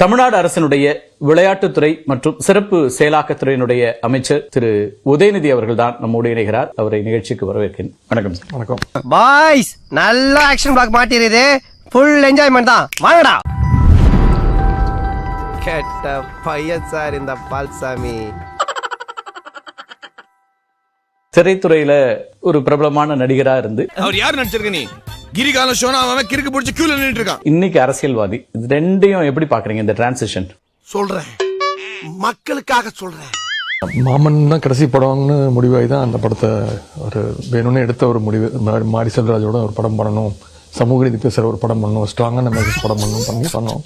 தமிழ்நாடு அரசினுடைய விளையாட்டுத்துறை மற்றும் சிறப்பு செயலாக்கத்துறையினுடைய அமைச்சர் திரு உதயநிதி அவர்கள் தான் நம்மோடு இணைகிறார். அவரை நிகழ்ச்சிக்கு வரவேற்கிறேன். வணக்கம் சார். வணக்கம். பாய்ஸ் நல்ல ஆக்ஷன் பிளாக் மாட்டிருது ஃபுல் என்ஜாய்மெண்ட் தான். வாங்கடா. கெட்ட பையன் சார் இந்த பால்சாமி. திரைத்துறையில ஒரு பிரபலமான நடிகரா இருந்து அவர் யார் நடிச்சிருக்க நீ? கிரிகாலம் ஷோனா அவன் கிறுக்கு பிடிச்சி கியூல நின்னுட்டு இருக்கான். இன்னைக்கு அரசியல்வாதி. இது ரெண்டையும் எப்படி பாக்குறீங்க இந்த டிரான்சிஷன் சொல்றேன். மக்களுக்காக சொல்றேன். மாமன் தான் கடைசி படம்னு முடிவாகி தான் அந்த படத்தை ஒரு வேணும்னு எடுத்த ஒரு முடிவு. மா- மாரி செல்வராஜோட ஒரு படம் பண்ணணும். சமூக நீதி பேசுகிற ஒரு படம் பண்ணணும். ஸ்ட்ராங்கான மெசேஜ் படம் பண்ணணும் பண்ணி பண்ணோம்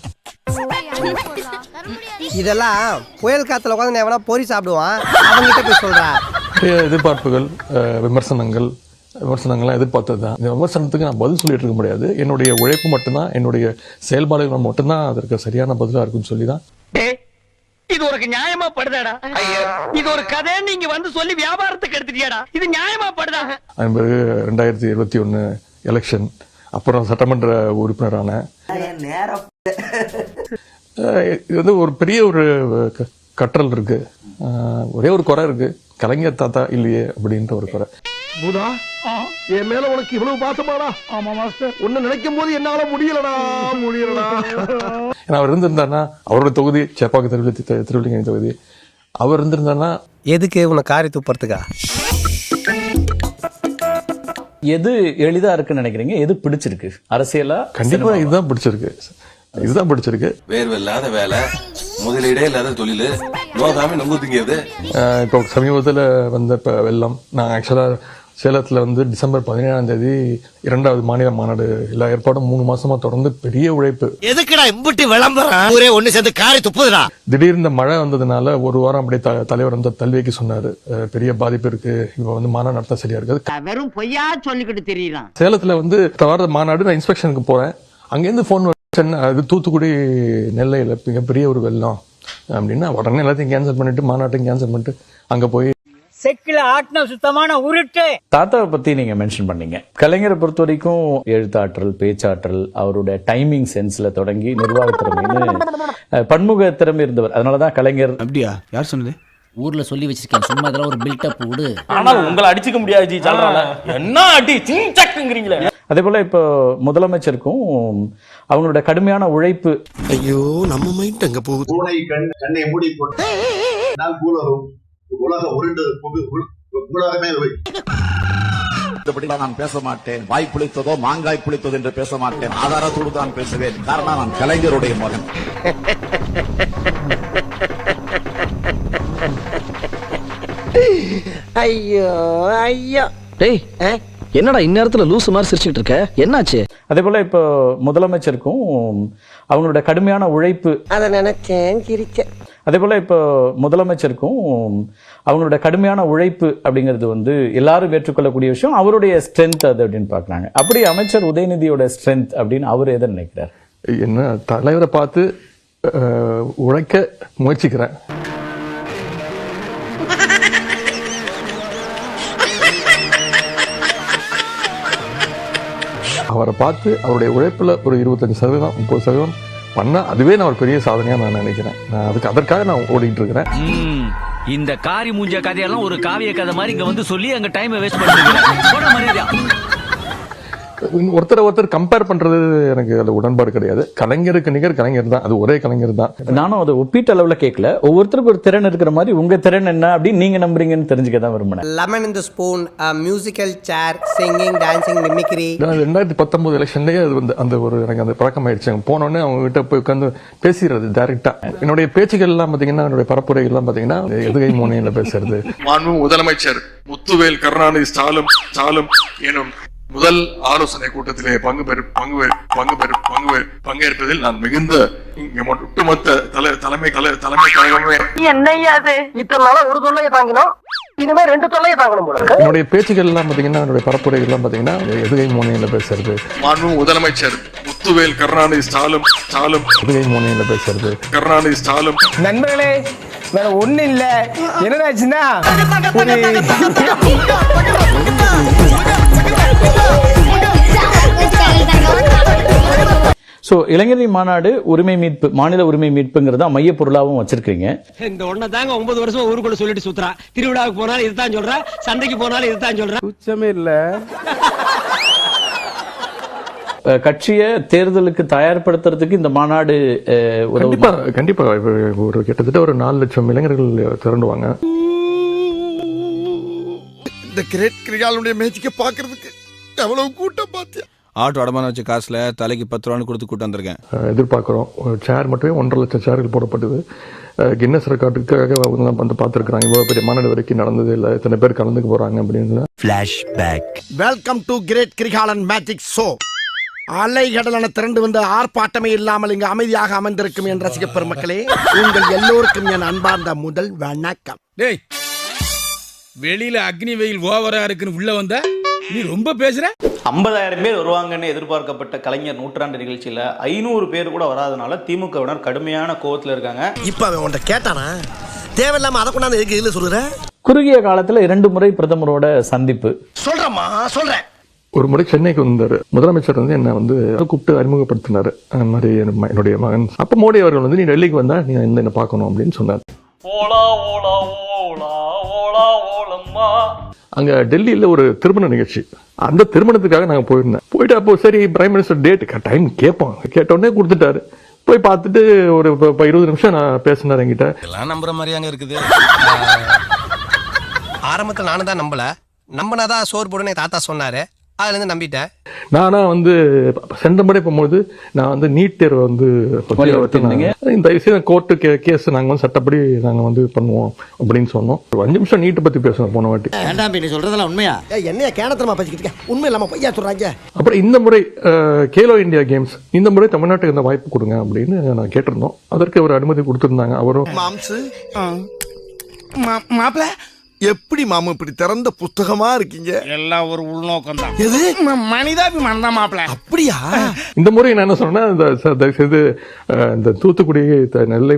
இதெல்லாம் புயல் காத்துல உட்காந்து எவனா பொறி சாப்பிடுவான்? அவங்கிட்ட போய் சொல்றா. எதிர்பார்ப்புகள் அஹ், விமர்சனங்கள் விமர்சனங்கள்லாம் எதிர்பார்த்தது தான். இந்த விமர்சனத்துக்கு நான் பதில் சொல்லிட்டு இருக்க முடியாது. என்னுடைய உழைப்பு மட்டும்தான் என்னுடைய செயல்பாடுகள் மட்டும்தான் அதற்கு சரியான பதிலாக இருக்குன்னு சொல்லி தான் இது உனக்கு நியாயமா படுதாடா? இது ஒரு கதை நீங்க வந்து சொல்லி வியாபாரத்துக்கு எடுத்துட்டியாடா? இது நியாயமா படுதா? அதன் பிறகு ரெண்டாயிரத்தி இருபத்தி ஒன்று எலெக்ஷன் அப்புறம் சட்டமன்ற உறுப்பினரான இது வந்து ஒரு பெரிய ஒரு கற்றல் இருக்கு. ஒரே ஒரு குறை இருக்கு. கலைஞர் தாத்தா இல்லையே அப்படின்ற ஒரு குறை. பூதா என் மேல உனக்கு இவ்வளவு பாசமாடா? ஆமா மாஸ்டர். உன்னை நினைக்கும் போது என்னால முடியலடா முடியலடா. ஏன்னா அவர் இருந்திருந்தாருன்னா அவரோட தொகுதி சேப்பாக்கு திருவிழி திருவள்ளிங்கனி தொகுதி அவர் இருந்திருந்தாருன்னா எதுக்கு உன்னை காரி துப்புறதுக்கா? எது எளிதா இருக்குன்னு நினைக்கிறீங்க? எது பிடிச்சிருக்கு? அரசியலா கண்டிப்பா இதுதான் பிடிச்சிருக்கு. இதுதான் பிடிச்சிருக்கு. வேர்வை இல்லாத வேலை முதலீடே இல்லாத தொழில் நோகாம நொங்கு திங்கிறது இப்போ சமீபத்தில் வந்த இப்போ வெள்ளம் நான் ஆக்சுவலாக சேலத்தில் வந்து டிசம்பர் பதினேழாம் தேதி இரண்டாவது மாநில மாநாடு எல்லா ஏற்பாடும் மூணு மாசமா தொடர்ந்து பெரிய உழைப்பு. எதுக்குடா இம்புட்டி விளம்பரம்? ஊரே ஒண்ணு சேர்ந்து காரி துப்புதுடா. திடீர்னு இந்த மழை வந்ததுனால ஒரு வாரம் அப்படியே த- தலைவர் வந்து தள்ளி வைக்க சொன்னாரு பெரிய பாதிப்பு இருக்கு. இப்போ வந்து மாநாடு நடத்த சரியா இருக்காது. வெறும் பொய்யா சொல்லிக்கிட்டு தெரியலாம் சேலத்துல வந்து தவற மாநாடு நான் இன்ஸ்பெக்ஷனுக்கு போறேன். அங்கேருந்து ஃபோன் சென்னை அது தூத்துக்குடி நெல்லையில் மிகப்பெரிய ஒரு வெள்ளம். அப்படின்னா உடனே எல்லாத்தையும் கேன்சல் பண்ணிட்டு மாநாட்டையும் கேன்சல் பண்ணிட்டு அங்க போய் செக்கில ஆட்டின சுத்தமான உருட்டு. தாத்தாவை பத்தி நீங்க மென்ஷன் பண்ணீங்க. கலைஞரை பொறுத்த வரைக்கும் எழுத்தாற்றல் பேச்சாற்றல் அவருடைய டைமிங் சென்ஸ்ல தொடங்கி நிர்வாக திறமைன்னு பன்முக திறமை இருந்தவர். அதனாலதான் கலைஞர் அப்படியா? யார் சொன்னது? ஊர்ல சொல்லி வச்சிருக்கேன். சும்மா இதெல்லாம் ஒரு பில்டப் விடு ஆனா உங்களை அடிச்சுக்க முடியாது என்ன அடி? சிங்கிறீங்களே அதே போல இப்போ முதலமைச்சருக்கும் அவங்களோட கடுமையான உழைப்பு. ஐயோ நம்ம மைண்ட் அங்க போகுது. கண்ணை மூடி போட்டு உலகம் உருண்டு. உலகமே நான் பேச மாட்டேன். வாய் புளித்ததோ மாங்காய் புளித்ததோ என்று பேச மாட்டேன். ஆதாரத்தோடு தான் பேசுவேன். காரணம் நான் கலைஞருடைய மகன். ஐயோ ஐயோ. டேய் என்னடா இந்நேரத்துல லூசு மாதிரி சிரிச்சுக்கிட்டு இருக்க? என்னாச்சு? அதே போல இப்போ முதலமைச்சருக்கும் அவங்களோட கடுமையான உழைப்பு அத நினைச்சேன் சிரிச்சேன். அதே போல இப்போ முதலமைச்சருக்கும் அவங்களோட கடுமையான உழைப்பு அப்படிங்கிறது வந்து எல்லாரும் ஏற்றுக்கொள்ளக்கூடிய விஷயம். அவருடைய ஸ்ட்ரென்த் அது அப்படின்னு பார்க்கறாங்க. அப்படி அமைச்சர் உதயநிதியோட ஸ்ட்ரென்த் அப்படின்னு அவர் எதை நினைக்கிறார்? என்ன தலைவரை பார்த்து உழைக்க முயற்சிக்கிறேன். அவரை பார்த்து அவருடைய உழைப்புல ஒரு இருபத்தஞ்சு சதவீதம் முப்பது சதவீதம் பண்ணால் அதுவே நான் ஒரு பெரிய சாதனையாக நான் நினைக்கிறேன். நான் அதுக்கு அதற்காக நான் ஓடிட்டு இருக்கிறேன். இந்த காரி மூஞ்ச கதையெல்லாம் ஒரு காவிய கதை மாதிரி இங்க வந்து சொல்லி அங்க டைம் வேஸ்ட் பண்ணுறீங்க ஒருத்தரை ஒருத்தர் கம்பேர் பண்றது எனக்கு அதுல உடன்பாடு கிடையாது. கலைஞருக்கு நிகர் கலைஞர் தான். அது ஒரே கலைஞர் தான். நானும் அதை ஒப்பீட்டு அளவுல கேட்கல ஒவ்வொருத்தருக்கும் ஒரு திறன் இருக்கிற மாதிரி உங்க திறன் என்ன அப்படின்னு நீங்க நம்புறீங்கன்னு தெரிஞ்சுக்க தான் விரும்பினேன் லெமன் இந்த spoon musical chair singing dancing mimicry நான் ரெண்டாயிரத்தி பத்தொன்பது எலெக்ஷன்லயே அது வந்து அந்த ஒரு எனக்கு அந்த பழக்கம் ஆயிடுச்சு அங்க போனோடனே அவங்க கிட்ட போய் உட்காந்து பேசிடுறது டைரக்டா என்னுடைய பேச்சுகள் எல்லாம் பாத்தீங்கன்னா என்னுடைய பரப்புரைகள் எல்லாம் பாத்தீங்கன்னா எதுகை மோனையில பேசுறது. மாண்பு முதலமைச்சர் முத்துவேல் கருணாநிதி ஸ்டாலின் ஸ்டாலின் எனும் முதல் ஆலோசனை கூட்டத்திலே பங்கு பெறு பங்கு பங்கு பெறு பங்கு பங்கேற்பதில் நான் மிகுந்த ஒட்டுமொத்த தலை தலைமை தலை தலைமை கழகமே என்னையா அது இத்தனை நாளா ஒரு தொல்லையை தாங்கினோம் இனிமே ரெண்டு தொல்லையை தாங்கணும் போல. என்னுடைய பேச்சுகள் எல்லாம் பாத்தீங்கன்னா என்னுடைய பரப்புரைகள் எல்லாம் பாத்தீங்கன்னா எதுகை மோனையில பேசுறது மாண்பு முதலமைச்சர் முத்துவேல் கருணாநிதி ஸ்டாலின் ஸ்டாலின் எதுகை மோனையில பேசுறது கருணாநிதி ஸ்டாலின் நண்பர்களே வேற ஒண்ணு இல்ல என்னடாச்சுன்னா ஸோ இளைஞரணி மாநாடு உரிமை மீட்பு மாநில உரிமை மீட்புங்கிறத மைய பொருளாகவும் வச்சிருக்கீங்க இந்த ஒண்ண தாங்க ஒன்பது வருஷம் ஊருக்குள்ள சொல்லிட்டு சுத்துறா. திருவிழாவுக்கு போனாலும் இதுதான் சொல்றா. சந்தைக்கு போனாலும் இதுதான் சொல்றா. உச்சமே இல்ல. கட்சியை தேர்தலுக்கு தயார்படுத்துறதுக்கு இந்த மாநாடு கண்டிப்பா கண்டிப்பா. ஒரு கிட்டத்தட்ட ஒரு நாலு லட்சம் இளைஞர்கள் திரண்டுவாங்க. இந்த கிரேட் கிரிகாலுடைய மேட்சிக்க பாக்குறதுக்கு எவ்வளவு கூட்டம் பாத்தியா? ஆட்டோ அடமான வச்ச காசுல தலைக்கு பத்து ரூபான்னு கொடுத்து கூட்டு வந்திருக்கேன். எதிர்பார்க்குறோம். சேர் மட்டுமே ஒன்றரை லட்சம் சேர்கள் போடப்பட்டது. கின்னஸ் ரெக்கார்டுக்காக அவங்க வந்து பார்த்துருக்குறாங்க. இவ்வளோ பெரிய மாநாடு வரைக்கும் நடந்தது இல்லை. இத்தனை பேர் கலந்துக்க போகிறாங்க அப்படின்னு welcome to great Kirikalan magic show அலைகடலான திரண்டு வந்து ஆர்ப்பாட்டமே இல்லாமல் இங்கு அமைதியாக அமர்ந்திருக்கும் என் ரசிக பெருமக்களே உங்கள் எல்லோருக்கும் என் அன்பார்ந்த முதல் வணக்கம். டேய் வெளியில அக்னி வெயில் ஓவரா இருக்குன்னு உள்ள வந்த? நீ ரொம்ப பேசுற? ஐம்பதாயிரம் பேர் வருவாங்கன்னு எதிர்பார்க்கப்பட்ட கலைஞர் நூற்றாண்டு நிகழ்ச்சியில ஐநூறு பேர் கூட வராதனால திமுகவினர் கடுமையான கோவத்துல இருக்காங்க. இப்ப அவன் உன்ட்ட கேட்டானா? தேவையில்லாம அதை கொண்டாந்து எதுக்கு இதுல சொல்லுற? குறுகிய காலத்துல இரண்டு முறை பிரதமரோட சந்திப்பு. சொல்றேம்மா சொல்றேன். ஒரு முறை சென்னைக்கு வந்தார். முதலமைச்சர் வந்து என்னை வந்து கூப்பிட்டு அறிமுகப்படுத்தினார். அந்த மாதிரி என்னுடைய மகன். அப்போ மோடி அவர்கள் வந்து நீ டெல்லிக்கு வந்தா நீ இந்த என்ன பார்க்கணும் அப்படின்னு சொன்னார். ஓலா ஓலா ஓலா ஓலா ஓலம்மா. அங்க டெல்லியில ஒரு திருமண நிகழ்ச்சி. அந்த திருமணத்துக்காக நாங்க போயிருந்தேன். போயிட்டு அப்போ சரி பிரைம் மினிஸ்டர் டேட் டைம் கேட்போம் கேட்ட உடனே கொடுத்துட்டாரு. போய் பார்த்துட்டு ஒரு ப- ப- இருபது நிமிஷம் நான் பேசினார் என்கிட்ட. எல்லாம் நம்புற மாதிரியாங்க இருக்குது. ஆரம்பத்துல நானும் தான் நம்பல. நம்பினாதான் சோறு போடுன்னு தாத்தா சொன்னாரு. அதுல இருந்து நம்பிட்டேன். நானா வந்து சென்ற முறை போகும்போது நான் வந்து நீட் தேர்வை வந்து. இந்த விஷயம் கோர்ட்டு கே கேஸ் நாங்கள் வந்து சட்டப்படி நாங்கள் வந்து பண்ணுவோம் அப்படின்னு சொன்னோம். ஒரு அஞ்சு நிமிஷம் நீட்டை பற்றி பேசணும் போன வாட்டி. வேண்டாம் நீ சொல்றதெல்லாம் உண்மையா? என்னைய கேனத்தனமா பேசிக்கிட்டு உண்மை இல்லாம பொய்யா சொல்றாங்க? அப்புறம் இந்த முறை கேலோ இந்தியா கேம்ஸ் இந்த முறை தமிழ்நாட்டுக்கு இந்த வாய்ப்பு கொடுங்க அப்படின்னு நான் கேட்டிருந்தோம். அதற்கு அவர் அனுமதி கொடுத்திருந்தாங்க. அவரும் மாம்சு. மாப்பிள? எப்படி மாமு இப்படி திறந்த புஸ்தகமா இருக்கீங்க? எல்லாம் ஒரு உள்நோக்கம் தான் எது மனிதாபிமானம் தான் மாப்பிள. அப்படியா? இந்த முறை நான் என்ன சொன்னேன்னா இந்த அஹ், இந்த தூத்துக்குடி த- நெல்லை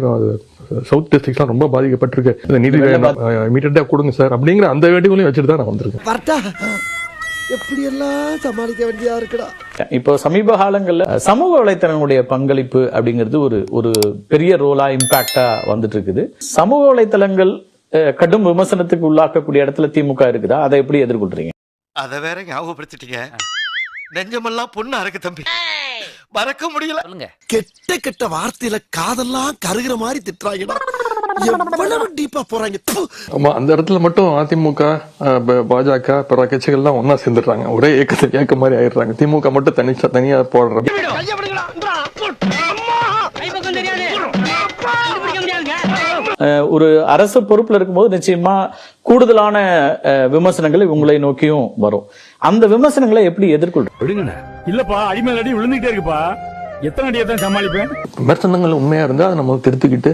சவுத் டிஸ்ட்ரிக்ட்லாம் ரொம்ப பாதிக்கப்பட்டிருக்கு. இந்த நிதி இமீடியட்டாக கொடுங்க சார். அப்படிங்கிற அந்த வேண்டுகோளையும் வச்சுட்டு தான் நான் வந்திருக்கேன். எப்படி எல்லாம் சமாளிக்க வேண்டியதா இருக்குடா? இப்போ சமீப காலங்கள்ல சமூக வலைத்தளங்களுடைய பங்களிப்பு அப்படிங்கிறது ஒரு ஒரு பெரிய ரோலா இம்பாக்டா வந்துட்டு இருக்குது. சமூக வலைத்தளங்கள் கடும் விமர்சனத்துக்கு உள்ளாக்கக்கூடிய இடத்துல திமுக இருக்குதா? அதை எப்படி எதிர்கொள்றீங்க? அத வேற ஞாபகப்படுத்திட்டீங்க. நெஞ்சமெல்லாம் பொண்ணா இருக்கு தம்பி. மறக்க முடியல. கெட்ட கெட்ட வார்த்தையில காதெல்லாம் கருகிற மாதிரி திட்டுறாங்கடா. எவ்வளவு டீப்பா போறாங்க. ஆமா அந்த இடத்துல மட்டும் அதிமுக பாஜக பிற கட்சிகள்லாம் ஒண்ணா சேர்ந்துடுறாங்க. ஒரே இயக்கத்தை இயக்க மாதிரி ஆயிடுறாங்க. திமுக மட்டும் தனி தனியா போடுற ஒரு அரசு பொறுப்புல இருக்கும்போது நிச்சயமா கூடுதலான அஹ், விமர்சனங்கள் உங்களை நோக்கியும் வரும். அந்த விமர்சனங்களை எப்படி எதிர்கொள்றீங்க இல்லப்பா அடிமேல் அடி விழுந்துகிட்டே இருக்குப்பா. எத்தனை அடியை தான் சமாளிப்பேன்? விமர்சனங்கள் உண்மையா இருந்தா அதை நம்ம திருத்திக்கிட்டு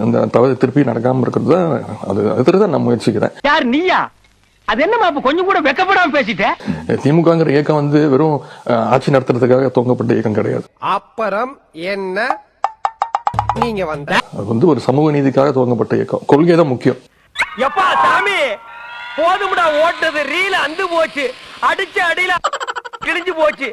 அந்த தவறு திருப்பி நடக்காம இருக்கிறது தான் அது அதுக்கு தான் நான் முயற்சிக்கிறேன். யார் நீயா? அது என்னமா அப்ப கொஞ்சம் கூட வெக்கப்படாம பேசிட்ட? திமுகங்கிற இயக்கம் வந்து வெறும் ஆட்சி நடத்துறதுக்காக துவங்கப்பட்ட இயக்கம் கிடையாது. அப்புறம் என்ன? நீங்க வந்த அது வந்து ஒரு சமூக நீதிக்காக துவங்கப்பட்ட இயக்கம். கொள்கை தான் முக்கியம். எப்பா சாமி? போதும்டா ஓட்டது. ரீல அந்து போச்சு. அடிச்ச அடியில கிழிஞ்சு போச்சு.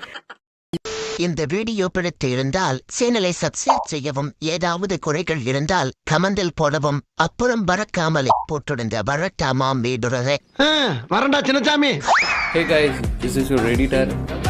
இந்த வீடியோ பிடித்து இருந்தால் சேனலை சப்ஸ்கிரைப் செய்யவும் ஏதாவது குறைகள் இருந்தால் கமெண்டில் போடவும் அப்புறம் பறக்காமலே போட்டிருந்த வரட்டாமாம் வீடுறதை வரண்டா Chinnasamy hey guys this is your editor